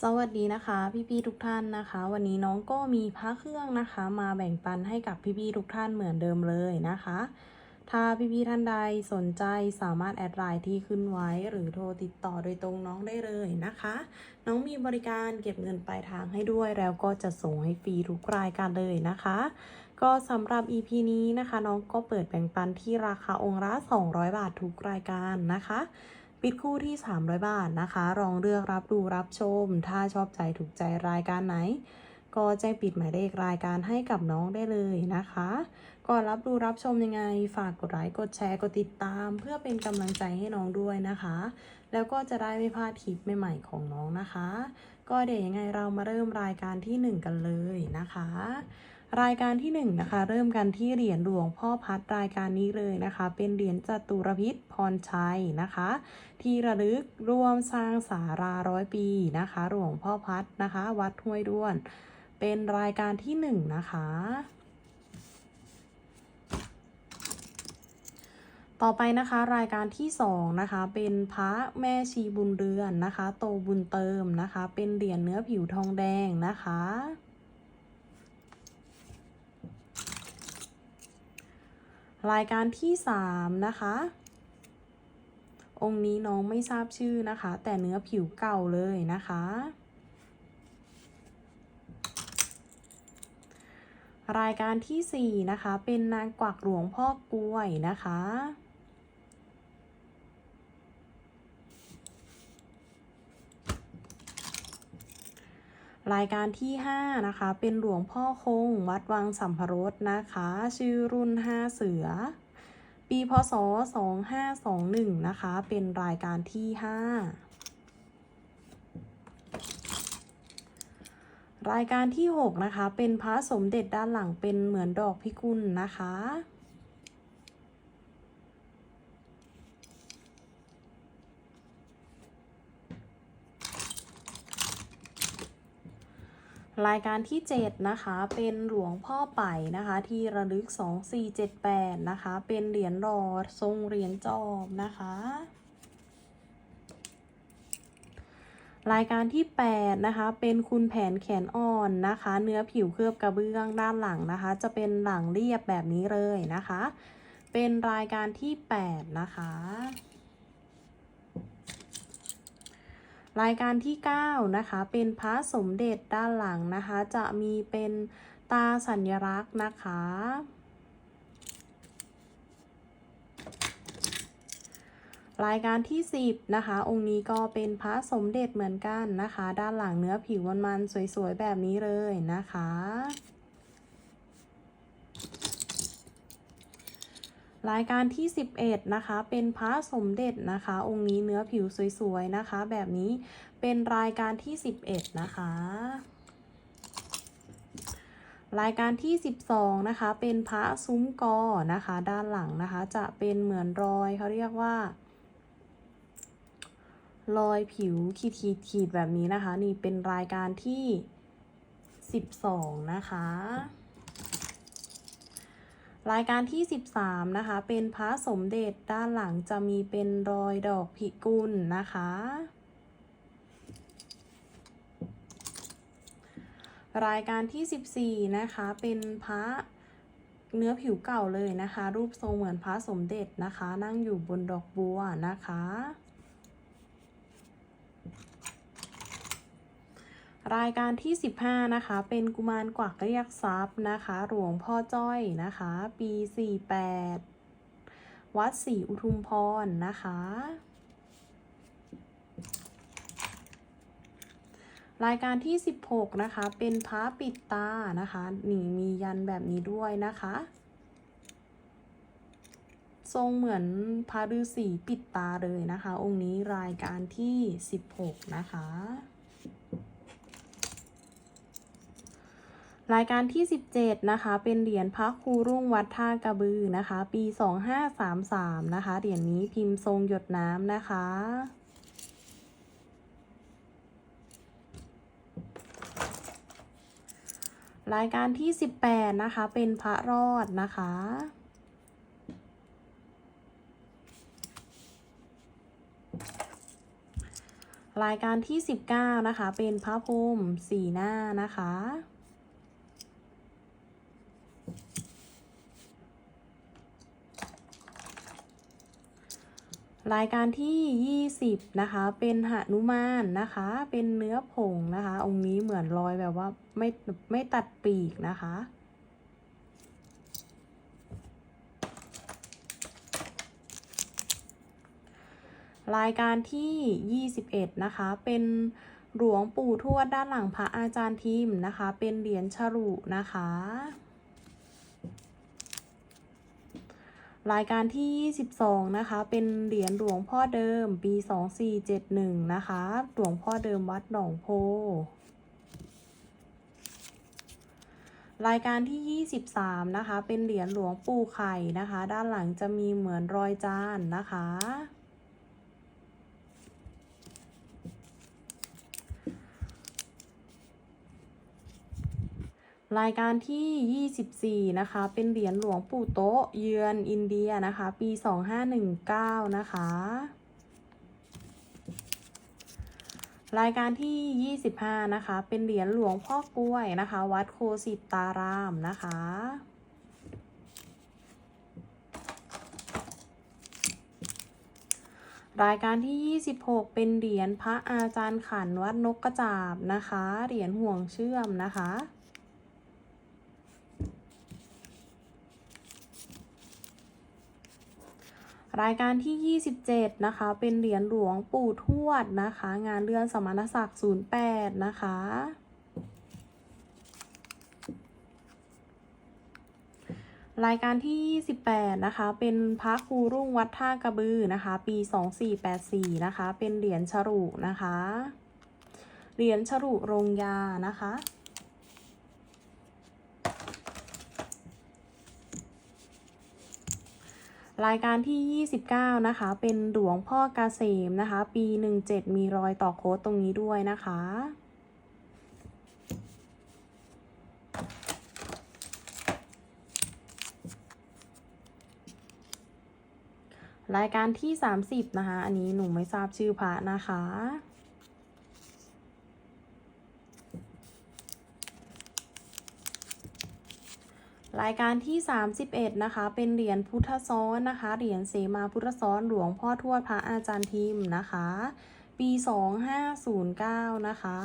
สวัสดีนะคะ พี่ๆทุกท่านนะคะ วันนี้น้องก็มีพระเครื่องนะคะ มาแบ่งปันให้กับพี่ๆทุกท่านเหมือนเดิมเลยนะคะ ถ้าพี่ๆท่านใดสนใจสามารถแอดไลน์ที่ขึ้นไว้ หรือโทรติดต่อโดยตรงน้องได้เลยนะคะ น้องมีบริการเก็บเงินปลายทางให้ด้วยแล้วก็จะส่งให้ฟรีทุกรายการเลยนะคะ ก็สำหรับ EP นี้นะคะ น้องก็เปิดแบ่งปันที่ราคาองค์ละ200 บาททุกรายการนะคะ ปิดคู่ที่ 300 บาทนะคะลองเลือกรับดูรับชม ถ้าชอบใจถูกใจรายการไหน ก็แจ้งปิดหมายเลขรายการให้กับน้องได้เลยนะคะ ก่อนรับดูรับชมยังไง ฝากกดไลค์กดแชร์กดติดตาม เพื่อเป็นกำลังใจให้น้องด้วยนะคะ แล้วก็จะได้ไม่พลาดคลิปใหม่ๆของน้องนะคะ ก็เดี๋ยวยังไงเรามาเริ่มรายการที่ 1 กันเลยนะคะ รายการที่1นงนะคะเริ่มกันที่เหรียญหลวงพ่อพัดรายการนี้เลยนะคะ เป็นเหรียญจตุรพิษพรชัยนะคะ ที่ระลึกรวมสร้างสาราร้อยปีนะคะหลวงพ่อพัดนะคะ วัดห้วยด้วน เป็นรายการที่1นะคะต่อไปนะคะรายการที่2นะคะเป็นพระแม่ชีบุญเรือนนะคะ โตบุญเติมนะคะ เป็นเหรียญเนื้อผิวทองแดงนะคะ รายการที่ 3 นะคะ องค์นี้น้องไม่ทราบชื่อนะคะ แต่เนื้อผิวเก่าเลยนะคะ รายการที่ 4 นะคะ เป็นนางกวักหลวงพ่อกล้วยนะคะ รายการที่ 5 นะคะ เป็นหลวงพ่อคง วัดวังสัมพรสนะคะ ชื่อรุ่น 5 เสือ ปีพศ 2521 นะคะ เป็นรายการที่ 5 รายการที่ 6 นะคะ เป็นพระสมเด็จด้านหลังเป็นเหมือนดอกพิกุลนะคะ รายการที่ 7 นะคะ เป็นหลวงพ่อไป่นะคะ ที่ระลึก 2478 นะคะ เป็นเหรียญรอทรงเหรียญจอบนะคะ รายการที่ 8 นะคะ เป็นคุณแผนแขนอ่อนนะคะ เนื้อผิวเคลือบกระเบื้องด้านหลังนะคะ จะเป็นหลังเรียบแบบนี้เลยนะคะ เป็นรายการที่ 8 นะคะ รายการที่ 9 นะคะ เป็นพระสมเด็จด้านหลังนะคะ จะมีเป็นตาสัญลักษณ์นะคะ รายการที่ 10 นะคะ องค์นี้ก็เป็นพระสมเด็จเหมือนกันนะคะ ด้านหลังเนื้อผิวมันๆสวยๆ แบบนี้เลยนะคะ รายการที่ 11 นะคะ เป็นพระสมเด็จนะคะ องค์นี้เนื้อผิวสวยๆนะคะ แบบนี้เป็นรายการที่ 11 นะคะ รายการที่ 12 นะคะ เป็นพระซุ้มกอนะคะ ด้านหลังนะคะ จะเป็นเหมือนรอยเขาเรียกว่ารอยผิวขีดขีดขีดแบบนี้นะคะ นี่เป็นรายการที่ 12 นะคะ รายการที่ 13 นะคะ เป็นพระสมเด็จด้านหลังจะมีเป็นรอยดอกพิกุลนะคะ รายการที่ 14 นะคะ เป็นพระเนื้อผิวเก่าเลยนะคะ รูปทรงเหมือนพระสมเด็จนะคะ นั่งอยู่บนดอกบัวนะคะ รายการที่ 15 นะคะ เป็นกุมารกวักเรียกทรัพย์นะคะ หลวงพ่อจ้อยนะคะ ปี 48 วัดศรีอุทุมพรนะคะ รายการที่ 16 นะคะ เป็นพระปิดตานะคะนี่มียันแบบนี้ด้วยนะคะ ทรงเหมือนพระฤาษีปิดตาเลยนะคะ องค์นี้รายการที่ 16 นะคะ รายการที่ 17 นะคะ เป็นเหรียญพระครูรุ่งวัดท่ากระบือนะคะ ปี 2533 นะคะ เหรียญนี้พิมพ์ทรงหยดน้ำนะคะ รายการที่ 18 นะคะ เป็นพระรอดนะคะรายการที่ 19 นะคะ เป็นพระพรมสีหน้านะคะ รายการที่ 20 นะคะ เป็นหนุมานนะคะ เป็นเนื้อผงนะคะ องค์นี้เหมือนรอยแบบว่าไม่ไม่ตัดปีกนะคะ รายการที่ 21 นะคะ เป็นหลวงปู่ทวดด้านหลังพระอาจารย์ทิมนะคะ เป็นเหรียญฉลุนะคะ รายการที่ 22 นะคะ เป็นเหรียญหลวงพ่อเดิม ปี 2471 นะคะ หลวงพ่อเดิมวัดหนองโพ รายการที่ 23 นะคะ เป็นเหรียญหลวงปู่ไข่นะคะ ด้านหลังจะมีเหมือนรอยจานนะคะ รายการที่ 24 นะคะ เป็นเหรียญหลวงปู่โต๊ะเยือนอินเดียนะคะ ปี 2519 นะคะ รายการที่ 25 นะคะ เป็นเหรียญหลวงพ่อกล้วยนะคะ วัดโคสิตารามนะคะ รายการที่ 26 เป็นเหรียญพระอาจารย์ขันวัดนกกระจาบนะคะ เหรียญห่วงเชื่อมนะคะ รายการที่ 27 นะคะ เป็นเหรียญหลวงปู่ทวดนะคะ งานเลื่อนสมณศักดิ์ 08 นะคะ รายการที่ 28 นะคะ เป็นพระครูรุ่งวัดท่ากระบือนะคะ ปี 2484 นะคะ เป็นเหรียญฉลุนะคะ เหรียญฉลุโรงยานะคะ รายการที่ 29 นะคะ เป็นหลวงพ่อกเกษมนะคะ ปี 17 มีรอยต่อโค้ดตรงนี้ด้วยนะคะ รายการที่ 30 นะคะ อันนี้หนูไม่ทราบชื่อพระนะคะ รายการที่ 31 นะคะ เป็นเหรียญพุทธซ้อนนะคะ เหรียญเสมาพุทธซ้อนหลวงพ่อทวดพระอาจารย์ทิมนะคะ ปี 2509 นะคะ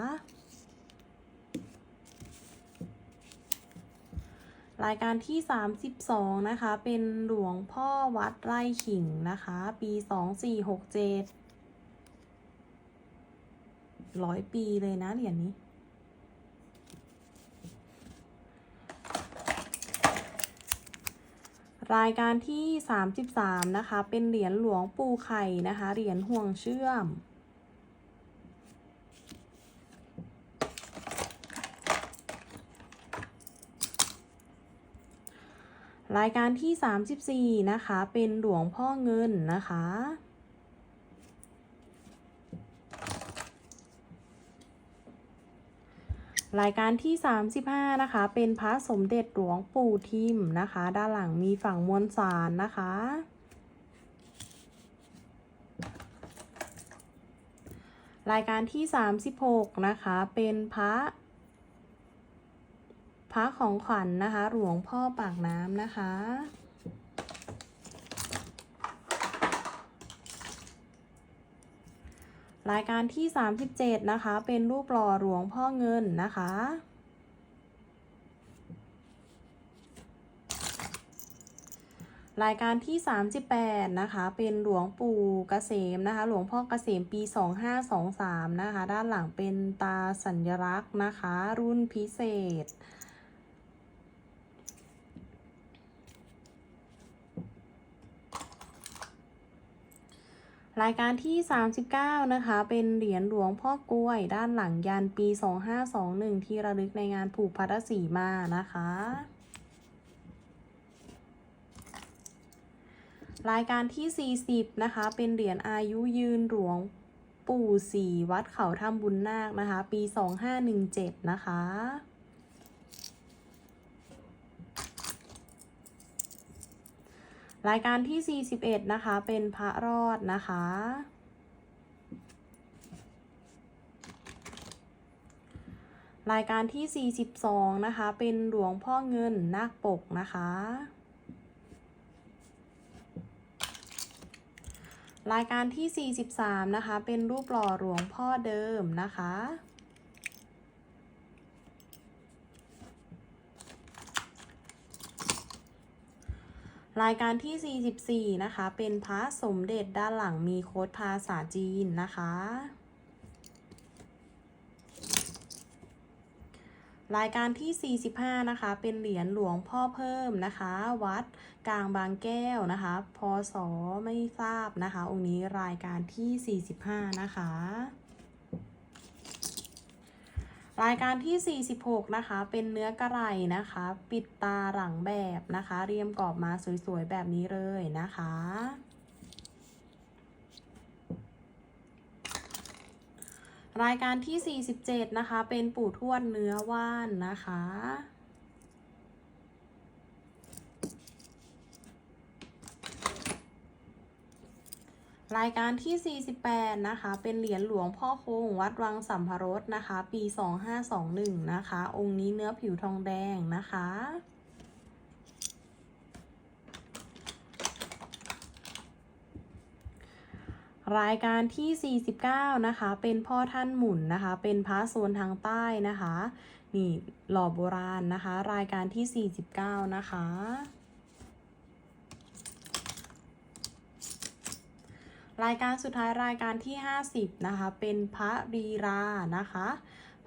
รายการที่ 32 นะคะ เป็นหลวงพ่อวัดไร่ขิงนะคะ ปี 2467ร้อยปีเลยนะเหรียญนี้ รายการที่ 33 นะคะ เป็นเหรียญหลวงปู่ไข่นะคะ เหรียญห่วงเชื่อม รายการที่ 34 นะคะ เป็นหลวงพ่อเงินนะคะ รายการที่ 35 นะคะ เป็นพระสมเด็จหลวงปู่ทิมนะคะ ด้านหลังมีฝั่งมวลสารนะคะ รายการที่ 36 นะคะ เป็นพระพระของขวัญนนะคะ หลวงพ่อปากน้ำนะคะ รายการที่ 37 นะคะ เป็นรูปหล่อหลวงพ่อเงินนะคะ รายการที่ 38 นะคะ เป็นหลวงปู่เกษมนะคะ หลวงพ่อเกษมปี 2523 นะคะ ด้านหลังเป็นตาสัญลักษณ์นะคะ รุ่นพิเศษ รายการที่ 39 นะคะ เป็นเหรียญหลวงพ่อกล้วย ด้านหลังยันปี 2521 ที่ระลึกในงานผูกพัทสีมานะคะ รายการที่ 40 นะคะ เป็นเหรียญอายุยืนหลวงปู่สีวัดเขาถ้ำบุญนาคนะคะ ปี 2517 นะคะ รายการที่ 41 นะคะ เป็นพระรอดนะคะ รายการที่ 42 นะคะ เป็นหลวงพ่อเงินนาคปกนะคะ รายการที่ 43 นะคะ เป็นรูปหล่อหลวงพ่อเดิมนะคะ รายการที่ 44 นะคะ เป็นพระสมเด็จด้านหลังมีโค้ดภาษาจีนนะคะ รายการที่ 45 นะคะ เป็นเหรียญหลวงพ่อเพิ่มนะคะ วัดกลางบางแก้วนะคะพศไม่ทราบนะคะ องค์นี้รายการที่ 45 นะคะ รายการที่ 46 นะคะ เป็นเนื้อกระไรนะคะ ปิดตาหลังแบบนะคะ เรียมกรอบมาสวย ๆ แบบนี้เลยนะคะ รายการที่ 47 นะคะ เป็นปู่ทวดเนื้อว่านนะคะ รายการที่ 48 นะคะ เป็นเหรียญหลวงพ่อคงวัดวังสัมภรสนะคะ ปี 2521 นะคะ องค์นี้เนื้อผิวทองแดงนะคะ รายการที่ 49 นะคะ เป็นพ่อท่านหมุนนะคะ เป็นพระโซนทางใต้นะคะ นี่หล่อโบราณนะคะ รายการที่ 49 นะคะ รายการสุดท้ายรายการที่ 50 นะคะ เป็นพระรีรานะคะ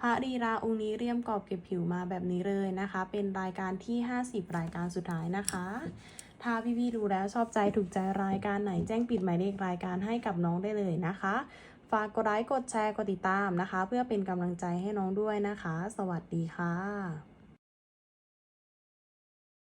พระรีราองค์นี้เรียมกรอบเก็บผิวมาแบบนี้เลยนะคะ เป็นรายการที่ 50 รายการสุดท้ายนะคะ ถ้าพี่ๆดูแล้วชอบใจถูกใจรายการไหนแจ้งปิดหมายเลขรายการให้กับน้องได้เลยนะคะ ฝากกดไลค์กดแชร์กดติดตามนะคะ เพื่อเป็นกำลังใจให้น้องด้วยนะคะ สวัสดีค่ะ